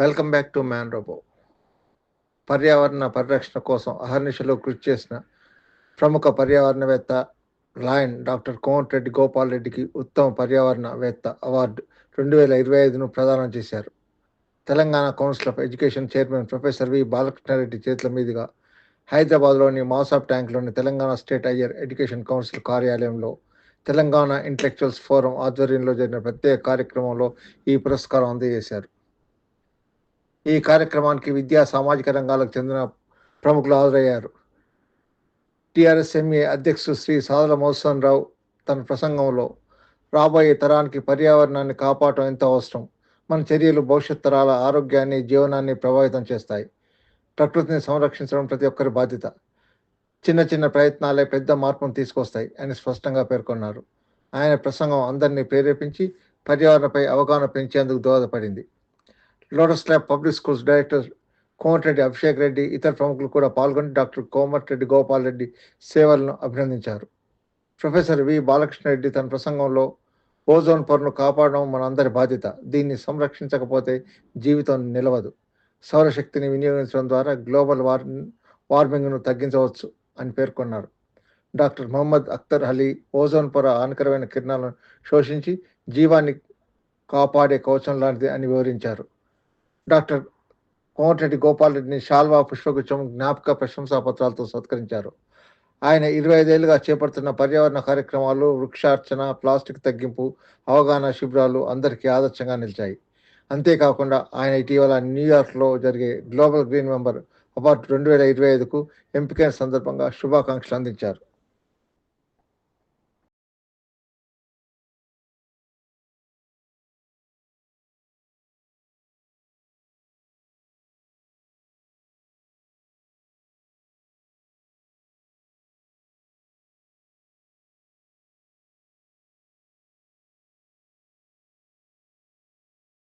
Welcome back to man robo పర్యావరణ పరిరక్షణ కోసం అహర్నిశలో కృషి చేసిన ప్రముఖ పర్యావరణవేత్త లాయన్ డాక్టర్ కోమటిరెడ్డి గోపాల్ రెడ్డికి ఉత్తమ పర్యావరణవేత్త అవార్డు రెండు వేల ఇరవై ఐదును ప్రదానం చేశారు. Telangana council of education chairman professor V Balakrishna Reddy చేతుల మీదుగా హైదరాబాద్లోని Masab ట్యాంక్లోని Telangana state higher education council కార్యాలయంలో తెలంగాణ ఇంటలెక్చువల్స్ ఫోరం ఆధ్వర్యంలో జరిగిన ప్రత్యేక కార్యక్రమంలో ఈ పురస్కారం అందజేశారు. ఈ కార్యక్రమానికి విద్యా సామాజిక రంగాలకు చెందిన ప్రముఖులు హాజరయ్యారు. టీఆర్ఎస్ ఎంఏ అధ్యక్షుడు శ్రీ సాదల మోహన్ రావు తన ప్రసంగంలో రాబోయే తరానికి పర్యావరణాన్ని కాపాడటం ఎంతో అవసరం. మన చర్యలు భవిష్యత్ తరాల ఆరోగ్యాన్ని జీవనాన్ని ప్రభావితం చేస్తాయి. ప్రకృతిని సంరక్షించడం ప్రతి ఒక్కరి బాధ్యత. చిన్న చిన్న ప్రయత్నాలే పెద్ద మార్పును తీసుకొస్తాయి అని స్పష్టంగా పేర్కొన్నారు. ఆయన ప్రసంగం అందరినీ ప్రేరేపించి పర్యావరణపై అవగాహన పెంచేందుకు దోహదపడింది. Lotus lab public schools director Komatireddy Abhishek Reddy ఇతర ప్రముఖులు కూడా పాల్గొని డాక్టర్ కోమటిరెడ్డి గోపాల్ రెడ్డి సేవలను అభినందించారు. ప్రొఫెసర్ వి బాలకృష్ణ రెడ్డి తన ప్రసంగంలో ఓజోన్ పొరను కాపాడడం మనందరి బాధ్యత. దీన్ని సంరక్షించకపోతే జీవితం నిలవదు. సౌరశక్తిని వినియోగించడం ద్వారా గ్లోబల్ వార్ వార్మింగ్ను తగ్గించవచ్చు అని పేర్కొన్నారు. డాక్టర్ మొహమ్మద్ అఖ్తర్ అలీ ఓజోన్ పొర హానికరమైన కిరణాలను శోషించి జీవాన్ని కాపాడే కవచం లాంటిది అని వివరించారు. డాక్టర్ కోమటిరెడ్డి గోపాలరెడ్డిని శాల్వా షాల్వా పుష్పగుచ్చం జ్ఞాపక ప్రశంసా పత్రాలతో సత్కరించారు. ఆయన ఇరవై ఐదేళ్ళుగా చేపడుతున్న పర్యావరణ కార్యక్రమాలు వృక్షార్చన ప్లాస్టిక్ తగ్గింపు అవగాహన శిబిరాలు అందరికీ ఆదర్శంగా నిలిచాయి. అంతేకాకుండా ఆయన ఇటీవల న్యూయార్క్లో జరిగే గ్లోబల్ గ్రీన్ మెంబర్ అవార్డు రెండు వేల ఇరవై ఐదుకు ఎంపికైన సందర్భంగా శుభాకాంక్షలు అందించారు.